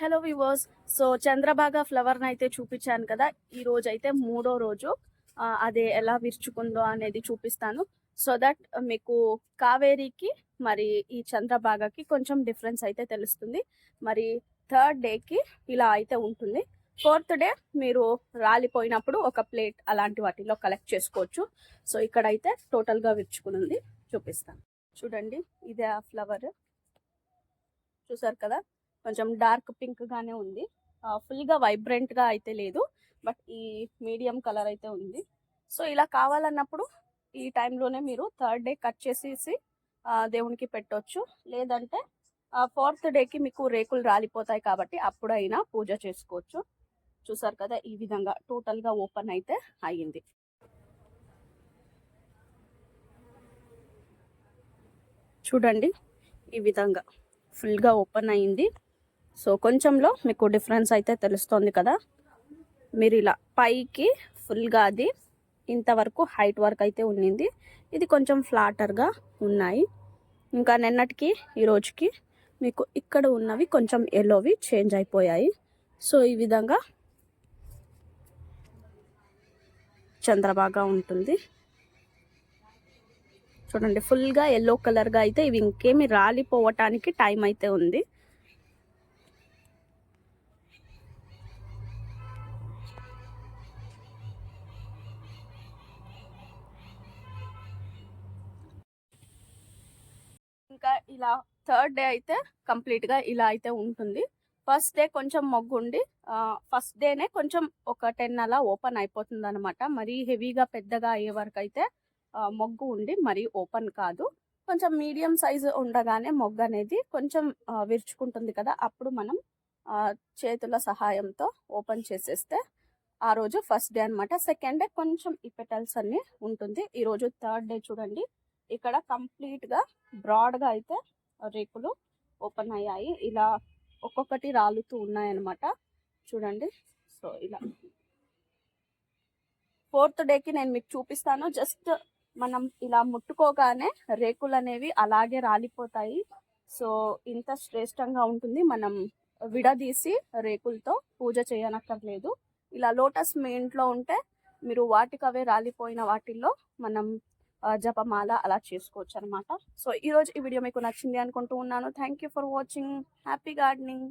Hello viewers so Chandrabhaga ఫ్లవర్ని అయితే చూపించాను కదా. ఈ రోజు అయితే మూడో రోజు. అదే అది ఎలా విరుచుకుందో అనేది చూపిస్తాను. సో దట్ మీకు కావేరికి మరి ఈ చంద్రబాగకి కొంచెం డిఫరెన్స్ అయితే తెలుస్తుంది. మరి థర్డ్ డేకి ఇలా అయితే ఉంటుంది. ఫోర్త్ డే మీరు రాలిపోయినప్పుడు ఒక ప్లేట్ అలాంటి వాటిలో కలెక్ట్ చేసుకోవచ్చు. సో ఇక్కడైతే టోటల్గా విరుచుకుని చూపిస్తాను. చూడండి ఇదే ఆ ఫ్లవర్. చూసారు కదా? కొంచెం డార్క్ పింక్ గానే ఉంది. ఫుల్గా వైబ్రెంట్గా అయితే లేదు. బట్ ఈ మీడియం కలర్ అయితే ఉంది. సో ఇలా కావాలన్నప్పుడు ఈ టైంలోనే మీరు థర్డ్ డే కట్ చేసేసి దేవునికి పెట్టొచ్చు. లేదంటే ఫోర్త్ డేకి మీకు రేకులు రాలిపోతాయి కాబట్టి అప్పుడైనా పూజ చేసుకోవచ్చు. చూసారు కదా ఈ విధంగా టోటల్గా ఓపెన్ అయితే అయ్యింది. చూడండి ఈ విధంగా ఫుల్గా ఓపెన్ అయింది సో కొంచెంలో మీకు డిఫరెన్స్ అయితే తెలుస్తుంది కదా. మీరు ఇలా పైకి ఫుల్గా అది ఇంతవరకు హైట్ వరకు అయితే ఉన్నింది. ఇది కొంచెం ఫ్లాటర్గా ఉన్నాయి. ఇంకా నిన్నటికి ఈ రోజుకి మీకు ఇక్కడ ఉన్నవి కొంచెం ఎల్లోవి చేంజ్ అయిపోయాయి. సో ఈ విధంగా చంద్రబాగా ఉంటుంది. చూడండి ఫుల్గా ఎల్లో కలర్గా అయితే ఇవి ఇంకేమి రాలిపోవటానికి టైం అయితే ఉంది. ఇంకా ఇలా థర్డ్ డే అయితే కంప్లీట్గా ఇలా అయితే ఉంటుంది. ఫస్ట్ డే కొంచెం మొగ్గుండి ఫస్ట్ డేనే కొంచెం ఒక టెన్ అలా ఓపెన్ అయిపోతుంది అనమాట మరీ హెవీగా పెద్దగా అయ్యే వరకు అయితే మొగ్గు ఉండి మరీ ఓపెన్ కాదు. కొంచెం మీడియం సైజ్ ఉండగానే మొగ్గు అనేది కొంచెం విరుచుకుంటుంది కదా అప్పుడు మనం చేతుల సహాయంతో ఓపెన్ చేసేస్తే ఆ రోజు ఫస్ట్ డే అన్నమాట. సెకండ్ డే కొంచెం ఈ పెటల్స్ అన్ని ఉంటుంది. ఈరోజు థర్డ్ డే చూడండి. ఇక్కడ కంప్లీట్గా బ్రాడ్గా అయితే రేకులు ఓపెన్ అయ్యాయి. ఇలా ఒక్కొక్కటి రాలుతూ ఉన్నాయన్నమాట. చూడండి. సో ఇలా. ఫోర్త్ డేకి నేను మీకు చూపిస్తాను. జస్ట్ మనం ఇలా ముట్టుకోగానే రేకులు అనేవి అలాగే రాలిపోతాయి. సో ఇంత శ్రేష్టంగా ఉంటుంది. మనం విడదీసి రేకులతో పూజ చేయనక్కర్లేదు. ఇలా లోటస్ మీ ఇంట్లో ఉంటే మీరు వాటికవే రాలిపోయిన వాటిల్లో మనం జపమాల అలా చేసుకోవచ్చు అనమాట సో ఈరోజు ఈ వీడియో మీకు నచ్చింది అనుకుంటూ ఉన్నాను. Thank you for watching happy gardening